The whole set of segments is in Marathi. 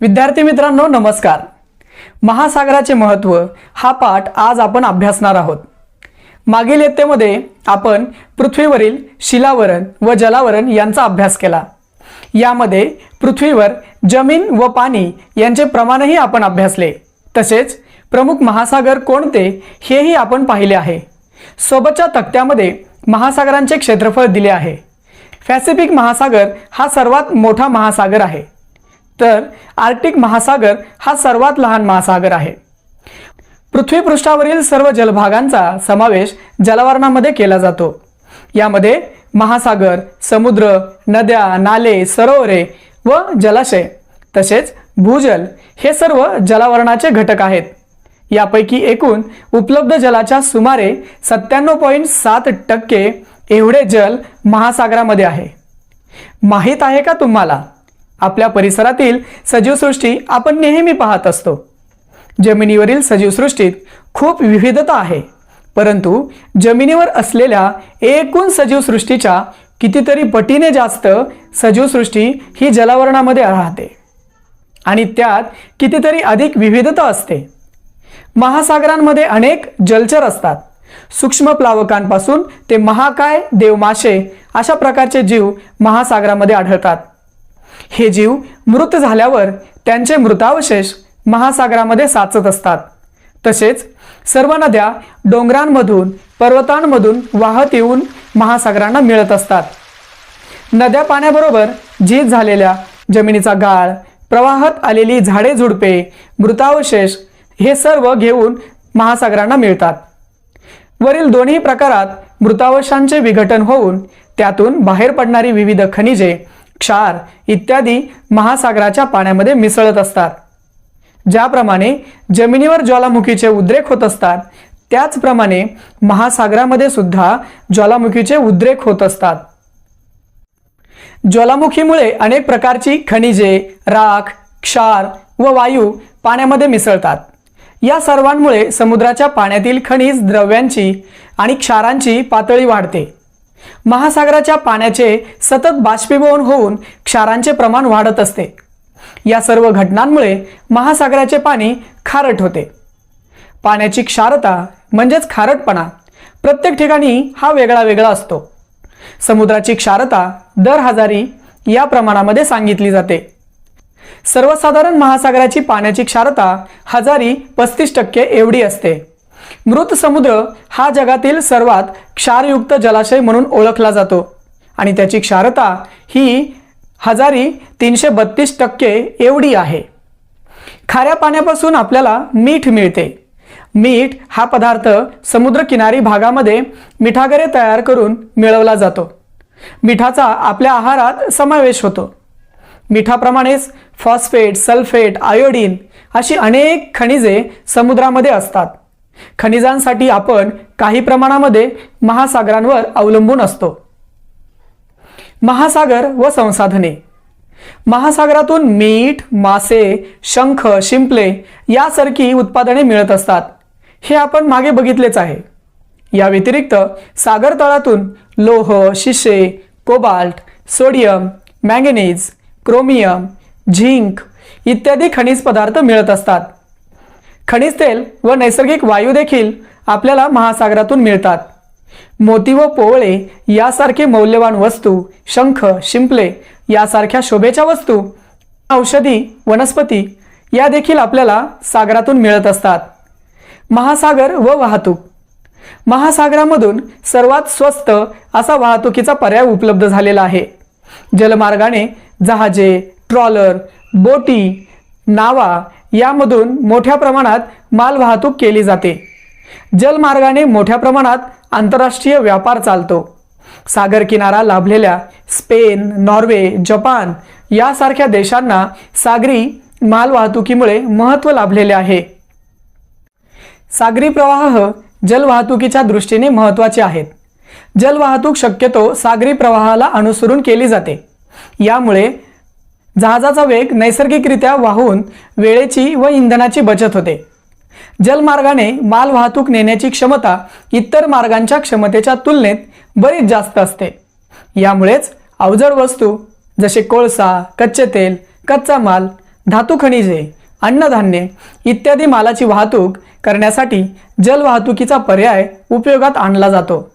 विद्यार्थी मित्रांनो नमस्कार. महासागराचे महत्त्व हा पाठ आज आपण अभ्यासणार आहोत. मागील येतेमध्ये आपण पृथ्वीवरील शिलावरण व जलावरण यांचा अभ्यास केला. यामध्ये पृथ्वीवर जमीन व पाणी यांचे प्रमाणही आपण अभ्यासले. तसेच प्रमुख महासागर कोणते हेही आपण पाहिले आहे. सोबतच्या तक्त्यामध्ये महासागरांचे क्षेत्रफळ दिले आहे. पॅसिफिक महासागर हा सर्वात मोठा महासागर आहे. तर आर्क्टिक महासागर हा सर्वात लहान महासागर आहे. पृथ्वीपृष्ठावरील सर्व जलभागांचा समावेश जलवर्णामध्ये केला जातो. यामध्ये महासागर समुद्र नद्या नाले सरोवरे व जलाशय तसेच भूजल हे सर्व जलावरणाचे घटक आहेत. यापैकी एकूण उपलब्ध जलाच्या सुमारे सत्त्याण्णव पॉईंट सात टक्के एवढे जल महासागरामध्ये आहे. माहीत आहे का तुम्हाला? आपल्या परिसरातील सजीवसृष्टी आपण नेहमी पाहत असतो. जमिनीवरील सजीवसृष्टीत खूप विविधता आहे. परंतु जमिनीवर असलेल्या एकूण सजीवसृष्टीच्या कितीतरी पटीने जास्त सजीवसृष्टी ही जलावरणामध्ये राहते. आणि त्यात कितीतरी अधिक विविधता असते. महासागरांमध्ये अनेक जलचर असतात. सूक्ष्म प्लावकांपासून ते महाकाय देवमाशे अशा प्रकारचे जीव महासागरामध्ये आढळतात. हे जीव मृत झाल्यावर त्यांचे मृतावशेष महासागरामध्ये साचत असतात. तसेच सर्व नद्या डोंगरांमधून पर्वतांमधून वाहत येऊन महासागरांना मिळत असतात. नद्या पाण्याबरोबर झीज झालेल्या जमिनीचा गाळ प्रवाहात आलेली झाडे झुडपे मृतावशेष हे सर्व घेऊन महासागरांना मिळतात. वरील दोन्ही प्रकारात मृतावशांचे विघटन होऊन त्यातून बाहेर पडणारी विविध खनिजे क्षार इत्यादी महासागराच्या पाण्यामध्ये मिसळत असतात. ज्याप्रमाणे जमिनीवर ज्वालामुखीचे उद्रेक होत असतात त्याचप्रमाणे महासागरामध्ये सुद्धा ज्वालामुखीचे उद्रेक होत असतात. ज्वालामुखीमुळे अनेक प्रकारची खनिजे राख क्षार व वायू पाण्यामध्ये मिसळतात. या सर्वांमुळे समुद्राच्या पाण्यातील खनिज द्रव्यांची आणि क्षारांची पातळी वाढते. महासागराच्या पाण्याचे सतत बाष्पीभवन होऊन क्षारांचे प्रमाण वाढत असते. या सर्व घटनांमुळे महासागराचे पाणी खारट होते. पाण्याची क्षारता म्हणजेच खारटपणा प्रत्येक ठिकाणी हा वेगळा वेगळा असतो. समुद्राची क्षारता दर हजारी या प्रमाणामध्ये सांगितली जाते. सर्वसाधारण महासागराची पाण्याची क्षारता हजारी पस्तीस टक्के एवढी असते. मृत समुद्र हा जगातील सर्वात क्षारयुक्त जलाशय म्हणून ओळखला जातो. आणि त्याची क्षारता ही हजारी तीनशे बत्तीस टक्के एवढी आहे. खाऱ्या पाण्यापासून आपल्याला मीठ मिळते. मीठ हा पदार्थ समुद्रकिनारी भागामध्ये मिठागरे तयार करून मिळवला जातो. मिठाचा आपल्या आहारात समावेश होतो. मिठाप्रमाणेच फॉस्फेट सल्फेट आयोडीन अशी अनेक खनिजे समुद्रामध्ये असतात. खनिजांसाठी आपण काही प्रमाणामध्ये महासागरांवर अवलंबून असतो. महासागर व संसाधने. महासागरातून मीठ मासे शंख शिंपले यासारखी उत्पादने मिळत असतात. हे आपण मागे बघितलेच आहे. या व्यतिरिक्त सागर तळातून लोह शिशे cobalt sodium manganese chromium zinc इत्यादी खनिज पदार्थ मिळत असतात. खनिज तेल व नैसर्गिक वायू देखील आपल्याला महासागरातून मिळतात. मोती व पोवळे यासारखे मौल्यवान वस्तू शंख शिंपले यासारख्या शोभेच्या वस्तू औषधी वनस्पती या देखील आपल्याला सागरातून मिळत असतात. महासागर व वाहतूक. महासागरामधून सर्वात स्वस्त असा वाहतुकीचा पर्याय उपलब्ध झालेला आहे. जलमार्गाने जहाजे ट्रॉलर बोटी नावा यामधून मोठ्या प्रमाणात माल वाहतूक केली जाते. जलमार्गाने मोठ्या प्रमाणात आंतरराष्ट्रीय व्यापार चालतो. सागर किनारा लाभलेल्या स्पेन नॉर्वे जपान यासारख्या देशांना सागरी माल वाहतुकीमुळे महत्त्व लाभलेले आहे. सागरी प्रवाह जलवाहतुकीच्या दृष्टीने महत्त्वाचे आहेत. जलवाहतूक शक्यतो सागरी प्रवाहाला अनुसरून केली जाते. यामुळे जहाजाचा वेग नैसर्गिकरित्या वाहून वेळेची व इंधनाची बचत होते. जलमार्गाने माल वाहतूक नेण्याची क्षमता इतर मार्गांच्या क्षमतेच्या तुलनेत बरीच जास्त असते. यामुळेच अवजड वस्तू जसे कोळसा कच्चे तेल कच्चा माल धातू खनिजे अन्नधान्ये इत्यादी मालाची वाहतूक करण्यासाठी जलवाहतुकीचा पर्याय उपयोगात आणला जातो.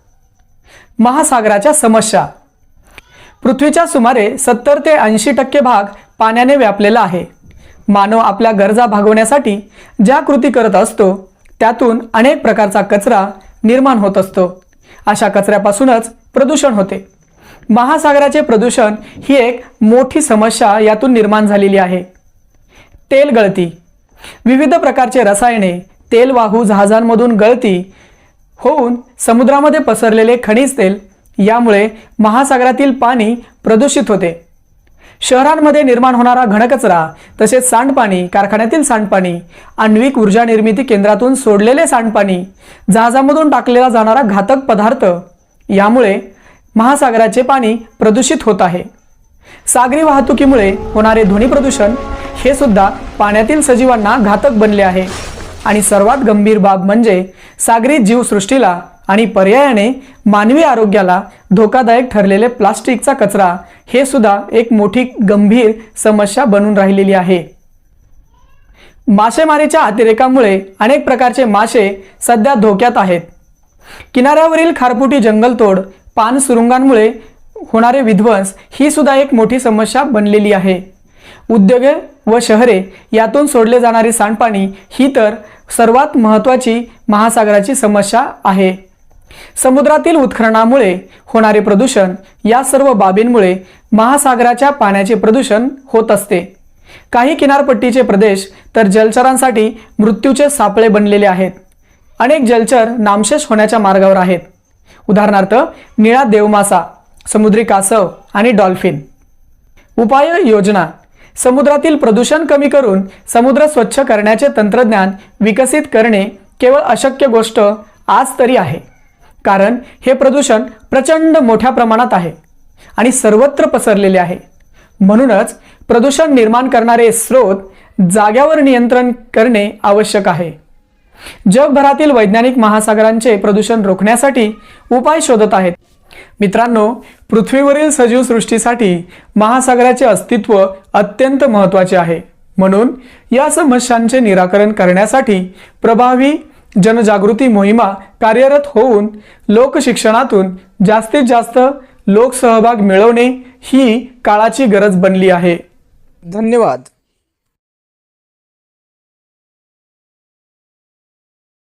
महासागराच्या समस्या पृथ्वीच्या सुमारे सत्तर ते ऐंशी टक्के भाग पाण्याने व्यापलेला आहे. मानव आपल्या गरजा भागवण्यासाठी ज्या कृती करत असतो त्यातून अनेक प्रकारचा कचरा निर्माण होत असतो. अशा कचऱ्यापासूनच प्रदूषण होते. महासागराचे प्रदूषण ही एक मोठी समस्या यातून निर्माण झालेली आहे. तेल गळती. विविध प्रकारचे रसायने तेलवाहू जहाजांमधून गळती होऊन समुद्रामध्ये पसरलेले खनिज तेल यामुळे महासागरातील पाणी प्रदूषित होते. शहरांमध्ये निर्माण होणारा घनकचरा तसेच सांडपाणी कारखान्यातील सांडपाणी आण्विक ऊर्जा निर्मिती केंद्रातून सोडलेले सांडपाणी जहाजामधून टाकलेला जाणारा घातक पदार्थ यामुळे महासागराचे पाणी प्रदूषित होत आहे. सागरी वाहतुकीमुळे होणारे ध्वनी प्रदूषण हे सुद्धा पाण्यातील सजीवांना घातक बनले आहे. आणि सर्वात गंभीर बाब म्हणजे सागरी जीवसृष्टीला आणि पर्यायाने मानवी आरोग्याला धोकादायक ठरलेले प्लास्टिकचा कचरा हे सुद्धा एक मोठी गंभीर समस्या बनून राहिलेली आहे. मासेमारीच्या अतिरेकामुळे अनेक प्रकारचे मासे सध्या धोक्यात आहेत. किनाऱ्यावरील खारपुटी जंगलतोड पान सुरुंगांमुळे होणारे विध्वंस ही सुद्धा एक मोठी समस्या बनलेली आहे. उद्योगे व शहरे यातून सोडले जाणारे सांडपाणी ही तर सर्वात महत्त्वाची महासागराची समस्या आहे. समुद्रातील उत्खननामुळे होणारे प्रदूषण या सर्व बाबींमुळे महासागराच्या पाण्याचे प्रदूषण होत असते. काही किनारपट्टीचे प्रदेश तर जलचरांसाठी मृत्यूचे सापळे बनलेले आहेत. अनेक जलचर नामशेष होण्याच्या मार्गावर आहेत. उदाहरणार्थ निळा देवमासा समुद्री कासव आणि डॉल्फिन. उपाय योजना समुद्रातील प्रदूषण कमी करून समुद्र स्वच्छ करण्याचे तंत्रज्ञान विकसित करणे केवळ अशक्य गोष्ट आज तरी आहे. कारण हे प्रदूषण प्रचंड मोठ्या प्रमाणात आहे आणि सर्वत्र पसरलेले आहे. म्हणूनच प्रदूषण निर्माण करणारे स्रोत जाग्यावर नियंत्रण करणे आवश्यक आहे. जगभरातील वैज्ञानिक महासागरांचे प्रदूषण रोखण्यासाठी उपाय शोधत आहेत. मित्रांनो पृथ्वीवरील सजीव सृष्टीसाठी महासागराचे अस्तित्व अत्यंत महत्त्वाचे आहे. म्हणून या समस्यांचे निराकरण करण्यासाठी प्रभावी जनजागृती मोहिमा कार्यरत होऊन लोकशिक्षणातून जास्तीत जास्त लोकसहभाग मिळवणे ही काळाची गरज बनली आहे. धन्यवाद.